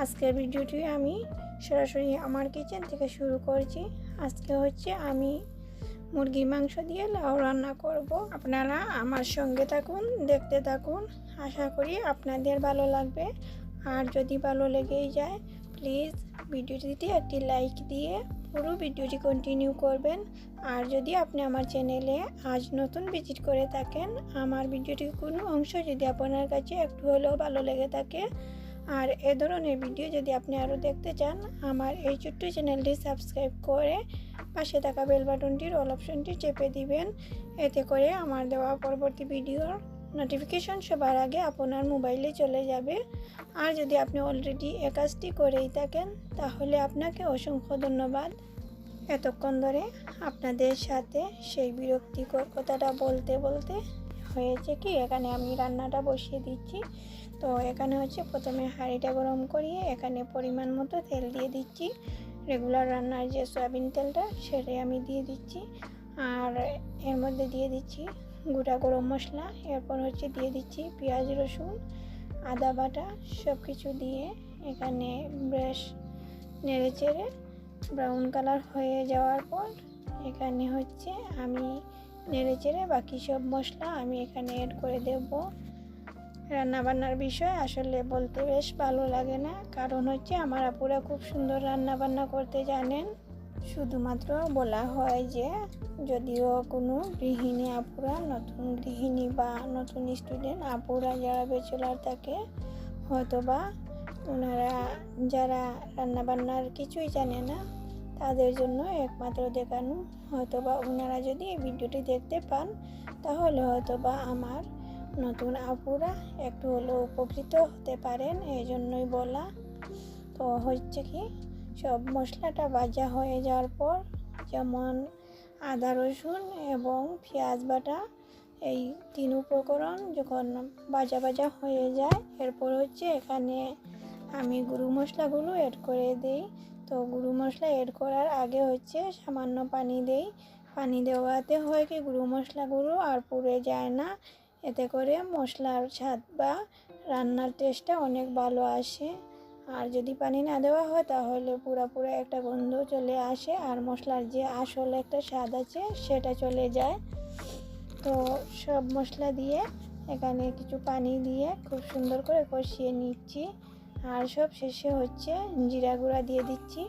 আজকের ভিডিওটি আমি সরাসরি আমার কিচেন থেকে শুরু করছি। আজকে হচ্ছে আমি মুরগির মাংস দিয়ে লাউ রান্না করব। আপনারা আমার সঙ্গে থাকুন, দেখতে থাকুন। আশা করি আপনাদের ভালো লাগবে। আর যদি ভালো লেগেই যায় প্লিজ ভিডিওটিতে একটি লাইক দিয়ে পুরো ভিডিওটি কন্টিনিউ করবেন। আর যদি আপনি আমার চ্যানেলে আজ নতুন ভিজিট করে থাকেন, আমার ভিডিওটির কোনো অংশ যদি আপনার কাছে একটু হলেও ভালো লেগে থাকে আর এ ধরনের ভিডিও যদি আপনি আরও দেখতে চান, আমার এই ছোট্ট চ্যানেলটি সাবস্ক্রাইব করে পাশে থাকা বেল বাটনটির অল অপশনটি চেপে দিবেন। এতে করে আমার দেওয়া পরবর্তী ভিডিওর নোটিফিকেশন সবার আগে আপনার মোবাইলে চলে যাবে। আর যদি আপনি অলরেডি এ কাজটি করেই থাকেন, তাহলে আপনাকে অসংখ্য ধন্যবাদ। এতক্ষণ ধরে আপনাদের সাথে সেই বিরক্তিকর কথাটা বলতে বলতে হয়েছে কি? এখানে আমি রান্নাটা বসিয়ে দিচ্ছি। তো এখানে হচ্ছে প্রথমে হাঁড়িটা গরম করিয়ে এখানে পরিমাণ মতো তেল দিয়ে দিচ্ছি। রেগুলার রান্নার যে সয়াবিন তেলটা, সেটাই আমি দিয়ে দিচ্ছি। আর এর মধ্যে দিয়ে দিচ্ছি গোটা গরম মশলা। এরপর হচ্ছে দিয়ে দিচ্ছি পেঁয়াজ, রসুন, আদা বাটা সব কিছু দিয়ে এখানে বেশ নেড়ে চেড়ে ব্রাউন কালার হয়ে যাওয়ার পর এখানে হচ্ছে আমি নেড়ে চেড়ে বাকি সব মশলা আমি এখানে অ্যাড করে দেবো। রান্নাবান্নার বিষয় আসলে বলতে বেশ ভালো লাগে না। কারণ হচ্ছে আমার আপুরা খুব সুন্দর রান্নাবান্না করতে জানেন। শুধুমাত্র বলা হয় যে, যদিও কোনো গৃহিণী আপুরা, নতুন গৃহিণী বা নতুন স্টুডেন্ট আপুরা যারা বেচলার থাকে হয়তো বা ওনারা যারা রান্নাবান্নার কিছুই জানে না তাদের জন্য একমাত্র দেখানো। হয়তো বা ওনারা যদি এই ভিডিওটি দেখতে পান, তাহলে হয়তো বা আমার নতুন আপুরা একটু হলেও উপকৃত হতে পারেন এই জন্যই বলা। তো হচ্ছে কি, সব মশলাটা ভাজা হয়ে যাওয়ার পর যেমন আদা রসুন এবং পেঁয়াজ বাটা, এই তিন উপকরণ যখন ভাজা ভাজা হয়ে যায়, এরপর হচ্ছে এখানে আমি গুঁড়ো মশলাগুলো অ্যাড করে দিই। তো গুঁড়ো মশলা এড করার আগে হচ্ছে সামান্য পানি দেই। পানি দেওয়াতে হয় কি গুঁড়ো মশলাগুলো আর পুড়ে যায় না। এতে করে মশলার স্বাদ বা রান্নার টেস্টটা অনেক ভালো আসে। আর যদি পানি না দেওয়া হয় তাহলে পুরা একটা গন্ধ চলে আসে আর মশলার যে আসল একটা স্বাদ আছে সেটা চলে যায়। তো সব মশলা দিয়ে এখানে কিছু পানি দিয়ে খুব সুন্দর করে কষিয়ে নিচ্ছি। আর সব শেষে হচ্ছে জিরা গুঁড়া দিয়ে দিচ্ছি।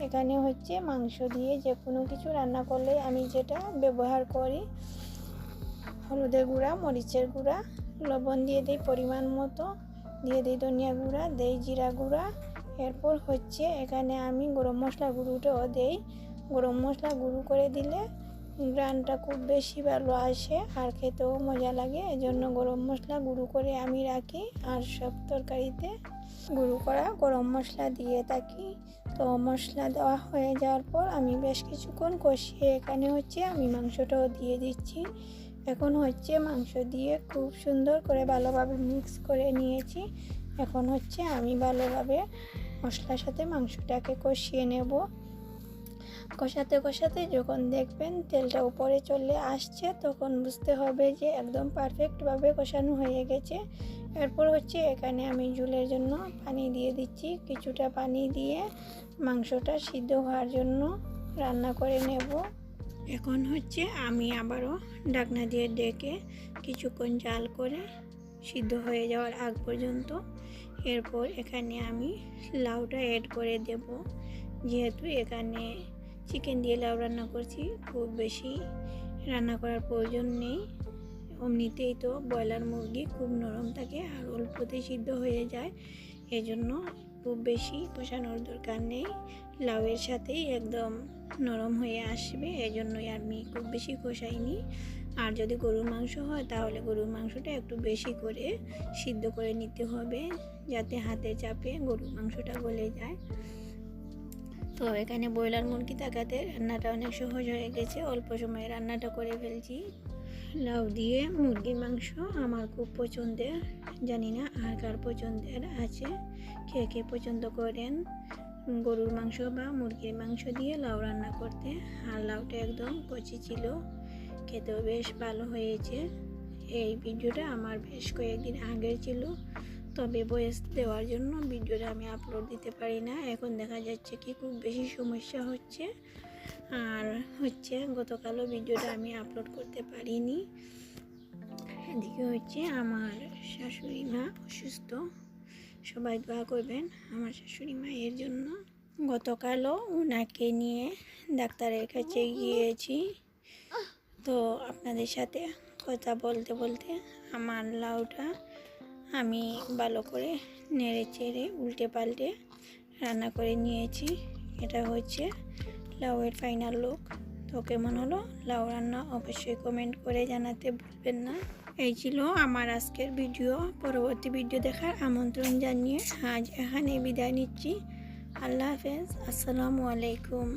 এখানে হচ্ছে মাংস দিয়ে যে কোনো কিছু রান্না করলে আমি যেটা ব্যবহার করি, হলুদের গুঁড়া, মরিচের গুঁড়া, লবণ দিয়ে দিই পরিমাণ মতো, দিয়ে দিই ধনিয়া গুঁড়া, দেই জিরা গুঁড়া। এরপর হচ্ছে এখানে আমি গরম মশলা গুঁড়োটাও দেই। গরম মশলা গুঁড়ো করে দিলে গ্রানটা খুব বেশি ভালো আসে আর খেতেও মজা লাগে। এজন্য গরম মশলা গুঁড়ো করে আমি রাখি আর সব তরকারিতে গুঁড়ো করা গরম মশলা দিয়ে থাকি। তো মশলা দেওয়া হয়ে যাওয়ার পর আমি বেশ কিছুক্ষণ কষিয়ে এখানে হচ্ছে আমি মাংসটাও দিয়ে দিচ্ছি। এখন হচ্ছে মাংস দিয়ে খুব সুন্দর করে ভালোভাবে মিক্স করে নিয়েছি। এখন হচ্ছে আমি ভালোভাবে মশলার সাথে মাংসটাকে কষিয়ে নেব। কষাতে কষাতে যখন দেখবেন তেলটা উপরে চলে আসছে, তখন বুঝতে হবে যে একদম পারফেক্টভাবে কষানো হয়ে গেছে। এরপর হচ্ছে এখানে আমি জুলের জন্য পানি দিয়ে দিচ্ছি। কিছুটা পানি দিয়ে মাংসটা সিদ্ধ হওয়ার জন্য রান্না করে নেব। এখন হচ্ছে আমি আবারও ডাকনা দিয়ে ডেকে কিছুক্ষণ জাল করে সিদ্ধ হয়ে যাওয়ার আগ পর্যন্ত এরপর এখানে আমি লাউটা অ্যাড করে দেব। যেহেতু এখানে চিকেন দিয়ে লাউ রান্না করছি। খুব বেশি রান্না করার প্রয়োজন নেই। এমনিতেই তো ব্রয়লার মুরগি খুব নরম থাকে আর অল্পতে সিদ্ধ হয়ে যায়। এজন্য খুব বেশি কষানোর দরকার নেই। লাউয়ের সাথেই একদম নরম হয়ে আসবে এই জন্যই আমি খুব বেশি কষাইনি। আর যদি গরুর মাংস হয়, তাহলে গরুর মাংসটা একটু বেশি করে সিদ্ধ করে নিতে হবে, যাতে হাতে চাপে গরুর মাংসটা গলে যায়। তো এখানে ব্রয়লার মুরগি থাকাতে রান্নাটা অনেক সহজ হয়ে গেছে। অল্প সময়ে রান্নাটা করে ফেলছি। লাউ দিয়ে মুরগির মাংস আমার খুব পছন্দের, জানি না আর কার পছন্দের আছে। কে কে পছন্দ করেন? গরুর মাংস বা মুরগির মাংস দিয়ে লাউ রান্না করতে। আর লাউটা একদম কচি ছিল, খেতেও বেশ ভালো হয়েছে। এই ভিডিওটা আমার বেশ কয়েকদিন আগের ছিল। তবে বয়স দেওয়ার জন্য ভিডিওটা আমি আপলোড দিতে পারি না। এখন দেখা যাচ্ছে কি খুব বেশি সমস্যা হচ্ছে। আর হচ্ছে গতকালও ভিডিওটা আমি আপলোড করতে পারিনি। এদিকে হচ্ছে আমার শাশুড়ি মা অসুস্থ। সবাই দোয়া করবেন আমার শাশুড়ি মায়ের জন্য। গতকালও ওনাকে নিয়ে ডাক্তারের কাছে গিয়েছি। তো আপনাদের সাথে কথা বলতে বলতে আমার লাউটা আমি ভালো করে নেড়ে চেড়ে উল্টে পাল্টে রান্না করে নিয়েছি। এটা হচ্ছে লাউয়ের ফাইনাল লুক তো কেমন হলো? লাউ রান্না অবশ্যই কমেন্ট করে জানাতে ভুলবেন না। এই ছিল আমার আজকের ভিডিও পরবর্তী ভিডিও দেখার আমন্ত্রণ জানিয়ে আজ এখানে বিদায় নিচ্ছি। আল্লাহ হাফেজ। আসসালামু আলাইকুম।